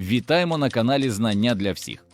Вітаємо на каналі Знання для всіх.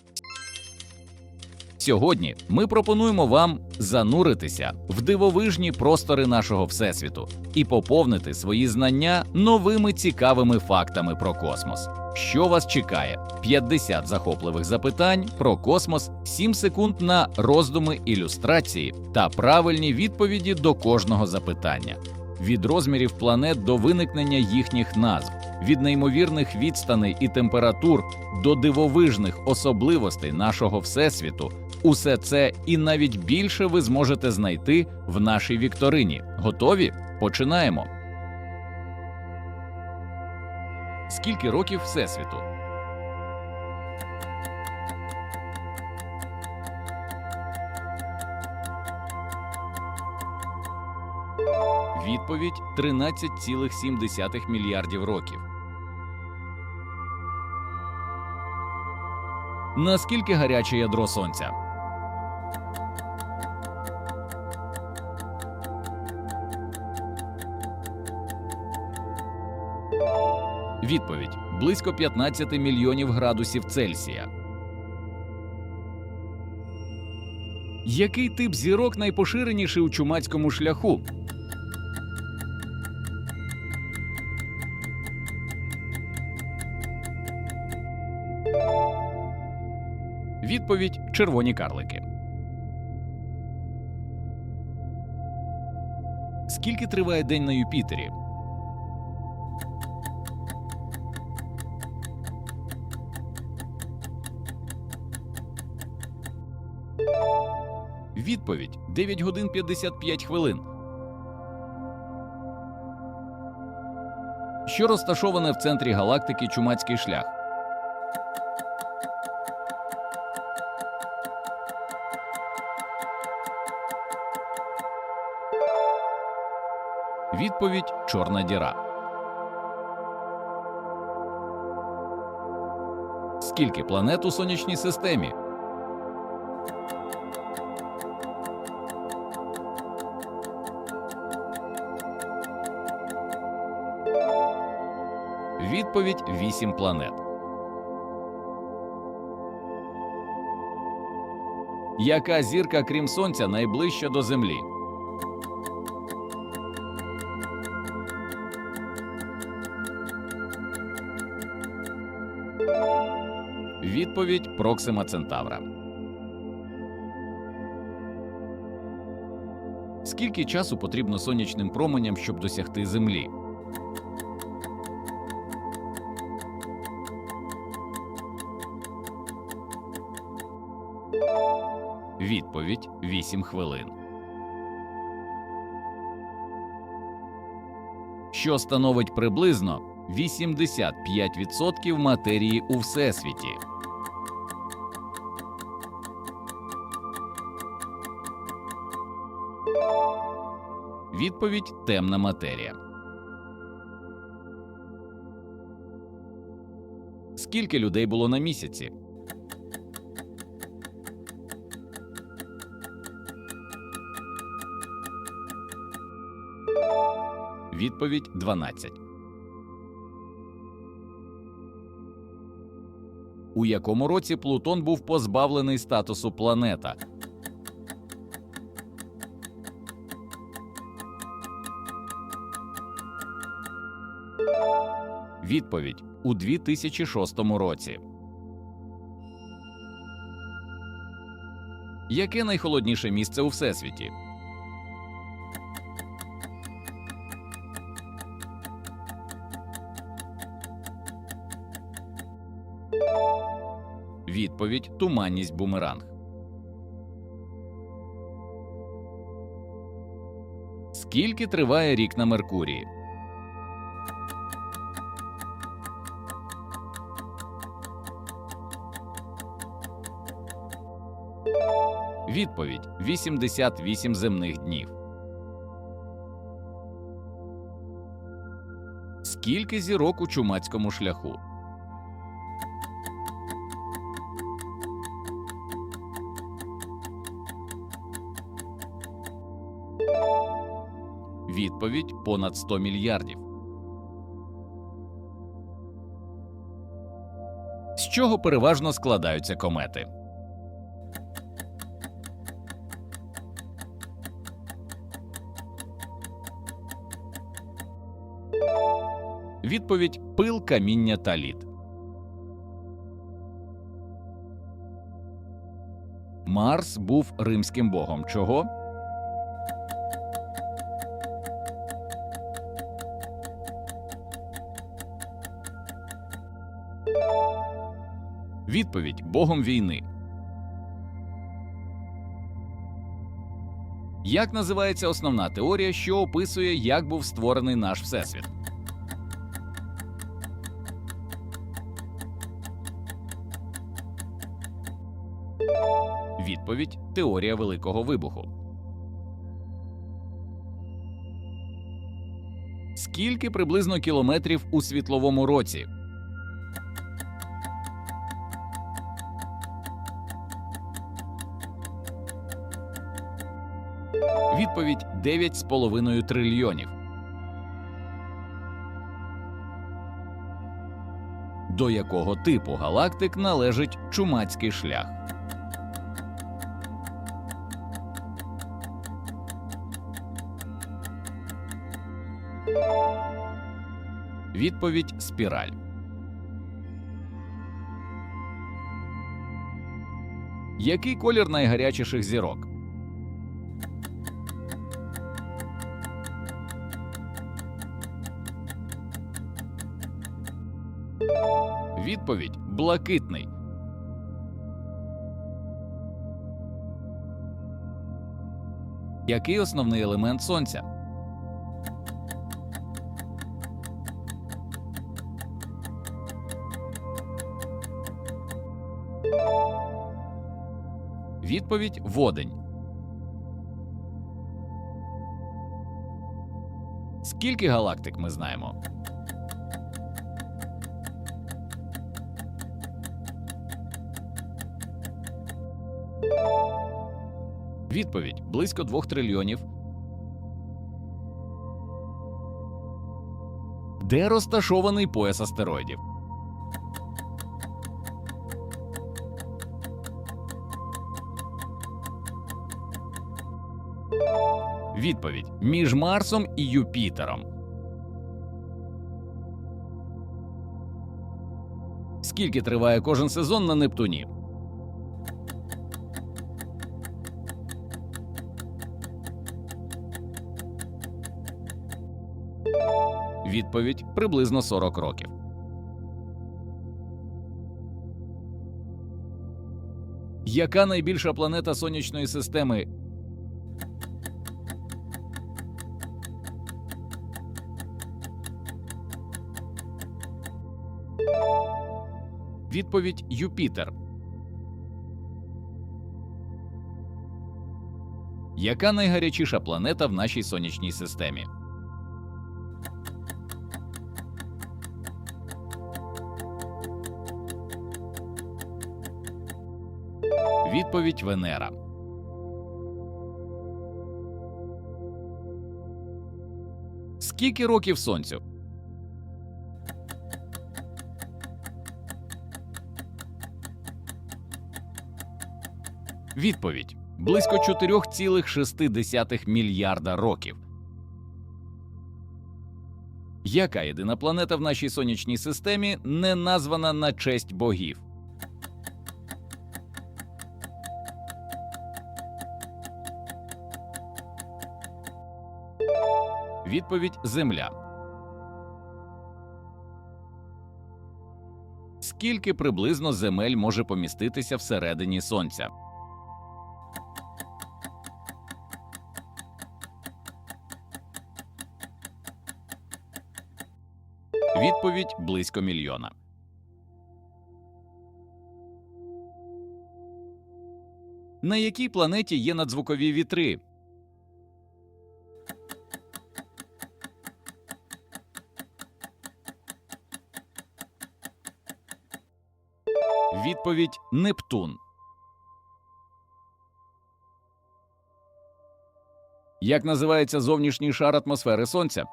Сьогодні ми пропонуємо вам зануритися в дивовижні простори нашого всесвіту і поповнити свої знання новими цікавими фактами про космос. Що вас чекає? 50 захопливих запитань про космос, 7 секунд на роздуми, ілюстрації та правильні відповіді до кожного запитання. Від розмірів планет до виникнення їхніх назв, від неймовірних відстаней і температур до дивовижних особливостей нашого всесвіту. Усе це і навіть більше ви зможете знайти в нашій вікторині. Готові? Починаємо. Скільки років всесвіту? Відповідь 13,7 мільярдів років. Наскільки гаряче ядро сонця? Відповідь близько 15 мільйонів градусів Цельсія. Який тип зірок найпоширеніший у чумацькому шляху? Відповідь червоні карлики. Скільки триває день на Юпітері? Відповідь 9 годин 55 хвилин. Що розташоване в центрі галактики Чумацький шлях? Відповідь чорна діра. Скільки планет у сонячній системі? Відповідь 8 планет. Яка зірка, крім сонця, найближча до Землі? Відповідь Проксима Центавра. Скільки часу потрібно сонячним променям, щоб досягти Землі? Відповідь 8 хвилин. Що становить приблизно 85% матерії у всесвіті. Відповідь темна матерія. Скільки людей було на місяці? Відповідь 12. У якому році Плутон був позбавлений статусу планета? Відповідь у 2006 році. Яке найхолодніше місце у всесвіті? Відповідь туманність бумеранг. Скільки триває рік на Меркурії? Відповідь 88 земних днів. Скільки зірок у чумацькому шляху? Відповідь понад 100 мільярдів. З чого переважно складаються комети? Відповідь пил, каміння та лід. Марс був римським богом. Чого? Відповідь богом війни. Як називається основна теорія, що описує, як був створений наш всесвіт? Відповідь теорія великого вибуху. Скільки приблизно кілометрів у світловому році? Відповідь 9,5 трильйонів. До якого типу галактик належить чумацький шлях? Відповідь спіраль. Який колір найгарячіших зірок? Відповідь блакитний. Який основний елемент сонця? Відповідь водень. Скільки галактик ми знаємо? Відповідь близько 2 трильйонів. Де розташований пояс астероїдів? Відповідь між Марсом і Юпітером. Скільки триває кожен сезон на Нептуні? Відповідь приблизно 40 років. Яка найбільша планета сонячної системи? Відповідь Юпітер. Яка найгарячіша планета в нашій сонячній системі? Відповідь Венера. Скільки років сонцю? Відповідь близько 4,6 мільярда років. Яка єдина планета в нашій сонячній системі не названа на честь богів? Відповідь Земля. Скільки приблизно земель може поміститися всередині Сонця? Відповідь близько мільйона. На якій планеті є надзвукові вітри? Відповідь Нептун. Як називається зовнішній шар атмосфери Сонця?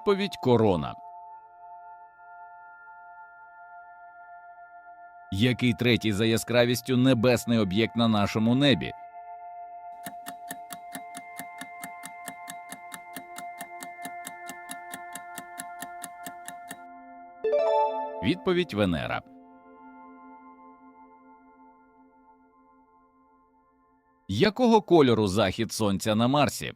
Відповідь корона. Який третій за яскравістю небесний об'єкт на нашому небі? Відповідь Венера. Якого кольору захід сонця на Марсі?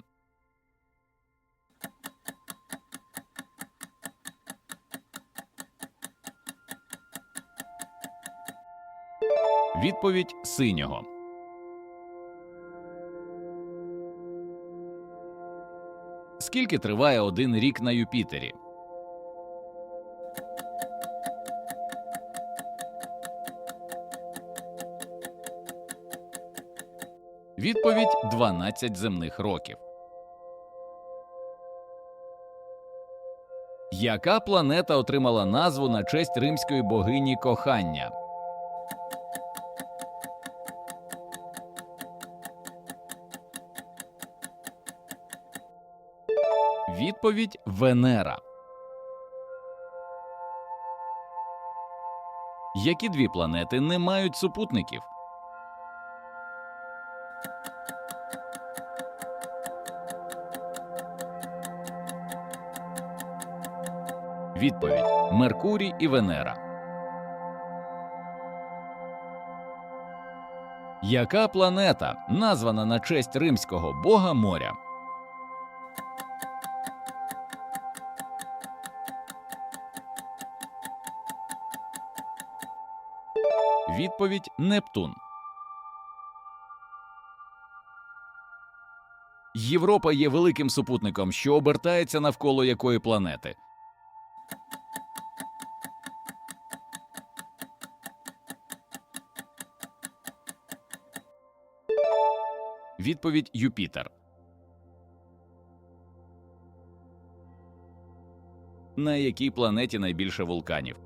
Відповідь синього. Скільки триває один рік на Юпітері? Відповідь 12 земних років. Яка планета отримала назву на честь римської богині кохання? Відповідь Венера. Які дві планети не мають супутників? Відповідь Меркурій і Венера. Яка планета названа на честь римського бога моря? Відповідь Нептун. Європа є великим супутником, що обертається навколо якої планети. Відповідь Юпітер. На якій планеті найбільше вулканів?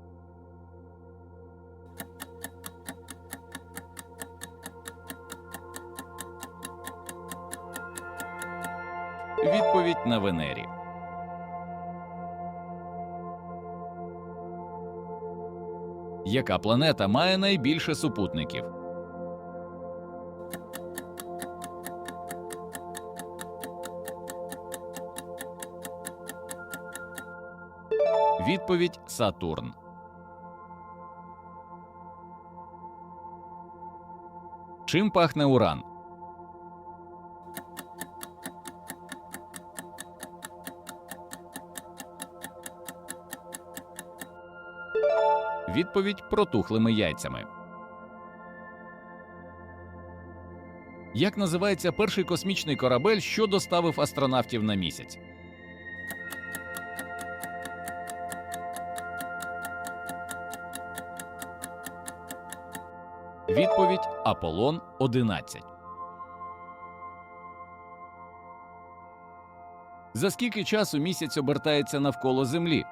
Відповідь на Венері. Яка планета має найбільше супутників? Відповідь Сатурн. Чим пахне уран? Відповідь протухлими яйцями. Як називається перший космічний корабель, що доставив астронавтів на місяць? Відповідь Аполлон 11. За скільки часу місяць обертається навколо Землі?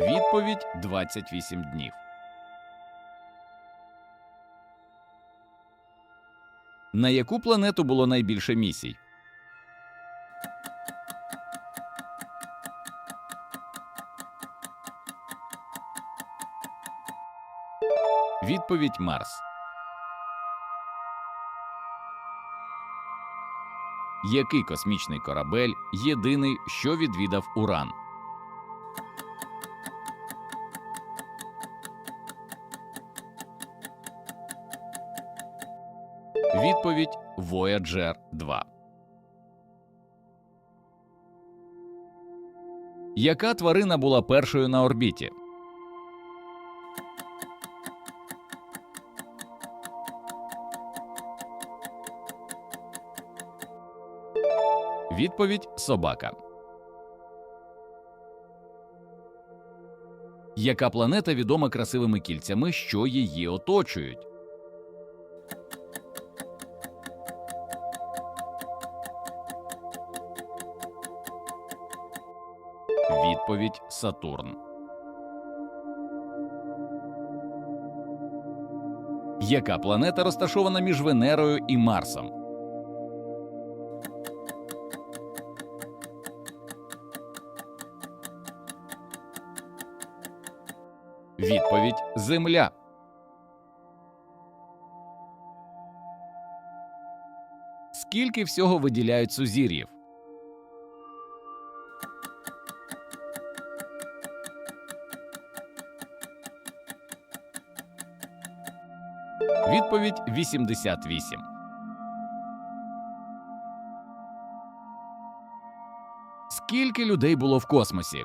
Відповідь 28 днів. На яку планету було найбільше місій? Відповідь Марс. Який космічний корабель єдиний, що відвідав Уран? Відповідь Voyager 2. Яка тварина була першою на орбіті? Відповідь собака. Яка планета відома красивими кільцями, що її оточують? Відповідь Сатурн. Яка планета розташована між Венерою і Марсом? Відповідь Земля. Скільки всього виділяють сузір'їв? Відповідь 88. Скільки людей було в космосі?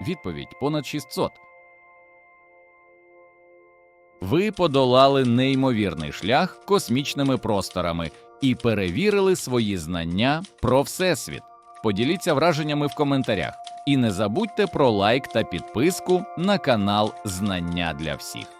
Відповідь понад 600. Ви подолали неймовірний шлях космічними просторами і перевірили свої знання про всесвіт. Поділіться враженнями в коментарях. І не забудьте про лайк та підписку на канал Знання для всіх.